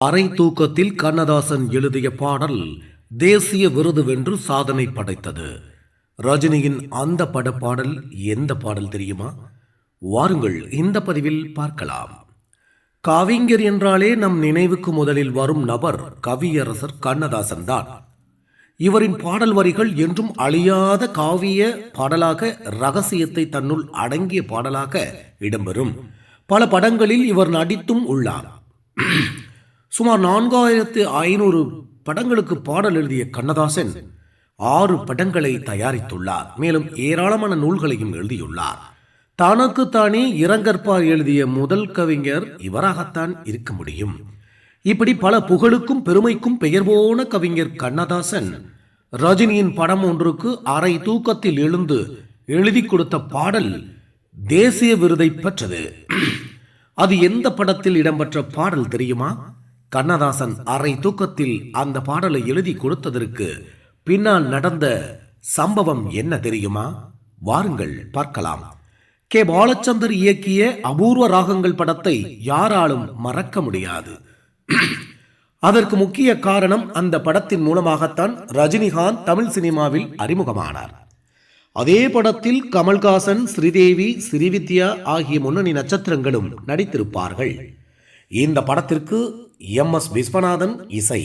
அரை தூக்கத்தில் கண்ணதாசன் எழுதிய பாடல் தேசிய விருது வென்று சாதனை படைத்தது. ரஜினியின் அந்த பட பாடல் எந்த பாடல் தெரியுமா? வாருங்கள் இந்த பதிவில் பார்க்கலாம். கவிஞர் என்றாலே நம் நினைவுக்கு முதலில் வரும் நபர் கவியரசர் கண்ணதாசன் தான். இவரின் பாடல் வரிகள் என்றும் அழியாத காவிய பாடலாக ரகசியத்தை தன்னுள் அடங்கிய பாடலாக இடம்பெறும். பல படங்களில் இவர் நடித்தும் உள்ளார். சுமார் நான்காயிரத்து ஐநூறு படங்களுக்கு பாடல் எழுதிய கண்ணதாசன் ஆறு படங்களை தயாரித்துள்ளார். மேலும் ஏராளமான நூல்களையும் எழுதியுள்ளார். தனக்குத்தானே இரங்கற்பார் எழுதிய முதல் கவிஞர் இவராகத்தான் இருக்க முடியும். இப்படி பல புகழுக்கும் பெருமைக்கும் பெயர் போன கவிஞர் கண்ணதாசன் ரஜினியின் படம் ஒன்றுக்கு அரை தூக்கத்தில் எழுந்து எழுதி கொடுத்த பாடல் தேசிய விருதை பெற்றது. அது எந்த படத்தில் இடம்பெற்ற பாடல் தெரியுமா? கண்ணதாசன் அரை தூக்கத்தில் அந்த பாடலை எழுதி கொடுத்ததற்கு பின்னால் நடந்த சம்பவம் என்ன தெரியுமா? வாருங்கள் பார்க்கலாம். கே. பாலச்சந்தர் இயக்கிய அபூர்வ ராகங்கள் படத்தை யாராலும் மறக்க முடியாது. அதற்கு முக்கிய காரணம் அந்த படத்தின் மூலமாகத்தான் ரஜினிகாந்த் தமிழ் சினிமாவில் அறிமுகமானார். அதே படத்தில் கமல்ஹாசன் ஸ்ரீதேவி ஸ்ரீவித்யா ஆகிய முன்னணி நட்சத்திரங்களும் நடித்திருப்பார்கள். இந்த படத்திற்கு எம் எஸ் விஸ்வநாதன் இசை.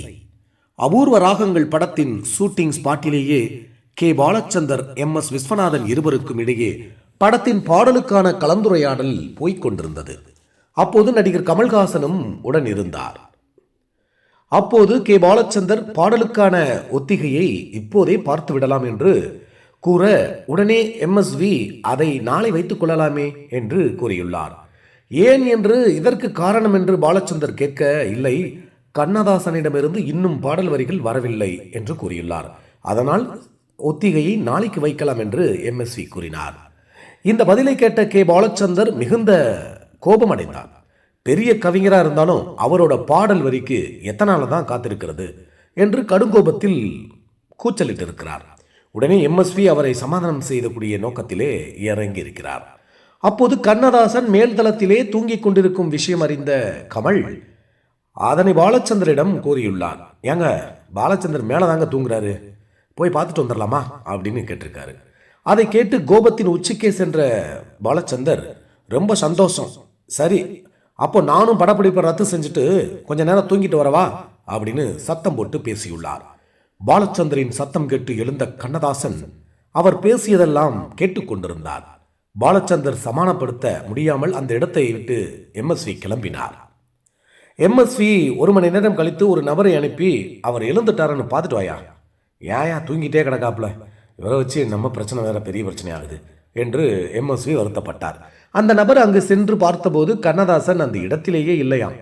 அபூர்வ ராகங்கள் படத்தின் shooting ஸ்பாட்டிலேயே K. Balachander M S Viswanathan இருவருக்கும் இடையே படத்தின் பாடலுக்கான கலந்துரையாடல் போய்கொண்டிருந்தது அப்போது நடிகர் கமல்ஹாசனும் உடன் இருந்தார். அப்போது கே. பாலச்சந்தர் பாடலுக்கான ஒத்திகையை இப்போதே பார்த்து விடலாம் என்று கூற உடனே எம்எஸ்வி அதை நாளை வைத்துக் கொள்ளலாமே என்று கூறியுள்ளார். ஏன் என்று இதற்கு காரணம் என்று பாலச்சந்தர் கேட்க இல்லை கண்ணதாசனிடமிருந்து இன்னும் பாடல் வரிகள் வரவில்லை என்று கூறியுள்ளார். அதனால் ஒத்திகையை நாளைக்கு வைக்கலாம் என்று எம்எஸ்வி கூறினார். இந்த பதிலை கேட்ட கே. பாலச்சந்தர் மிகுந்த கோபமடைந்தார். பெரிய கவிஞராக இருந்தாலும் அவரோட பாடல் வரிக்கு எத்தனால தான் காத்திருக்கிறது என்று கடுங்கோபத்தில் கூச்சலிட்டு இருக்கிறார் உடனே எம்எஸ்வி அவரை சமாதானம் செய்யக்கூடிய நோக்கத்திலே இறங்கி இருக்கிறார் அப்போது கண்ணதாசன் மேல்தளத்திலே தூங்கிக் கொண்டிருக்கும் விஷயம் அறிந்த கமல் அதனை பாலச்சந்தரிடம் கூறியுள்ளார். ஏங்க பாலச்சந்தர் மேலே தாங்க தூங்குறாரு. போய் பார்த்துட்டு வந்துடலாமா அப்படின்னு கேட்டிருக்காரு. அதை கேட்டு கோபத்தின் உச்சிக்கே சென்ற பாலச்சந்தர் ரொம்ப சந்தோஷம். சரி அப்போ நானும் படப்பிடிப்பை ரத்து செஞ்சுட்டு கொஞ்ச நேரம் தூங்கிட்டு வரவா? அப்படின்னு சத்தம் போட்டு பேசியுள்ளார். பாலச்சந்தரின் சத்தம் கேட்டு எழுந்த கண்ணதாசன் அவர் பேசியதெல்லாம் கேட்டுக்கொண்டிருந்தார். பாலச்சந்தர் சமானப்படுத்த முடியாமல் அந்த இடத்தை விட்டு எம்எஸ்வி கிளம்பினார். எம்எஸ்வி ஒரு மணி நேரம் கழித்து ஒரு நபரை அனுப்பி அவர் எழுந்துட்டாரன்னு பார்த்துட்டு வாயா. ஏயா தூங்கிட்டே கிடக்காப்புல. இவரை வச்சு நம்ம பிரச்சனை வேற பெரிய பிரச்சனை ஆகுது என்று எம்எஸ்வி வருத்தப்பட்டார். அந்த நபர் அங்கு சென்று பார்த்தபோது கண்ணதாசன் அந்த இடத்திலேயே இல்லையாம்.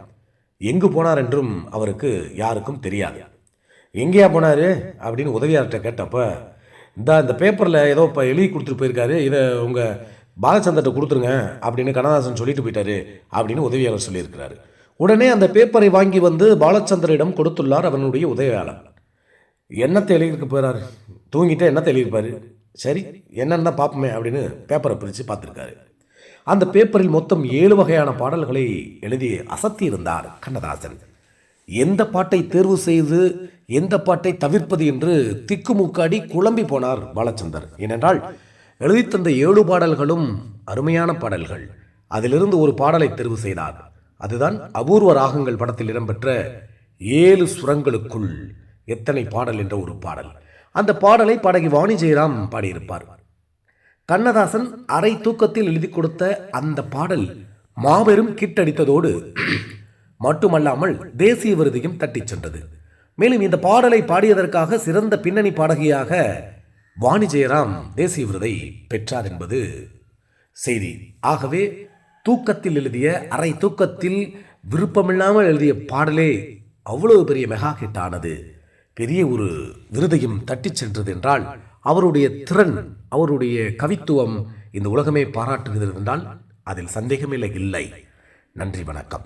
எங்கு போனார் என்றும் அவருக்கு யாருக்கும் தெரியாது. எங்கேயா போனார் அப்படின்னு உதவியார்கிட்ட கேட்டப்ப இந்த இந்த பேப்பரில் ஏதோ இப்போ எழுதி கொடுத்துட்டு போயிருக்காரு. இதை உங்கள் பாலச்சந்தர்கிட்ட கொடுத்துருங்க அப்படின்னு கண்ணதாசன் சொல்லிட்டு போயிட்டாரு அப்படின்னு உதவியாளர் சொல்லியிருக்கிறாரு. உடனே அந்த பேப்பரை வாங்கி வந்து பாலச்சந்தரிடம் கொடுத்துள்ளார் அவனுடைய உதவியாளர். என்னத்தை எழுதியிருக்க போகிறாரு தூங்கிட்டு என்னத்தை எழுதியிருப்பாரு? சரி என்னென்ன பார்ப்போமே அப்படின்னு பேப்பரை பிரித்து பார்த்துருக்காரு. அந்த பேப்பரில் மொத்தம் ஏழு வகையான பாடல்களை எழுதி அசத்தி இருந்தார் கண்ணதாசன். எந்த பாட்டை தேர்வு செய்து எந்த பாட்டை தவிர்ப்பது என்று திக்குமுக்காடி குழம்பி போனார் பாலச்சந்தர். ஏனென்றால் எழுதி தந்த ஏழு பாடல்களும் அருமையான பாடல்கள். அதிலிருந்து ஒரு பாடலை தெரிவு செய்தார். அதுதான் அபூர்வ ராகங்கள் படத்தில் இடம்பெற்ற ஏழு சுரங்களுக்குள் எத்தனை பாடல் என்ற ஒரு பாடல். அந்த பாடலை பாடகி வாணி ஜெயராம் பாடியிருப்பார். கண்ணதாசன் அரை தூக்கத்தில் எழுதி கொடுத்த அந்த பாடல் மாபெரும் கிட்டடித்ததோடு மட்டுமல்லாமல் தேசிய விருதையும் தட்டிச் சென்றது. மேலும் இந்த பாடலை பாடியதற்காக சிறந்த பின்னணி பாடகியாக வாணி ஜெயராம் தேசிய விருதை பெற்றார் என்பது செய்தி. ஆகவே தூக்கத்தில் எழுதிய அரை தூக்கத்தில் விருப்பமில்லாமல் எழுதிய பாடலே அவ்வளவு பெரிய மெகா ஹிட் ஆனது பெரிய ஒரு விருதையும் தட்டிச் சென்றது என்றால் அவருடைய திறன் அவருடைய கவித்துவம் இந்த உலகமே பாராட்டுகிறது என்றால் அதில் சந்தேகமில்லை இல்லை. நன்றி வணக்கம்.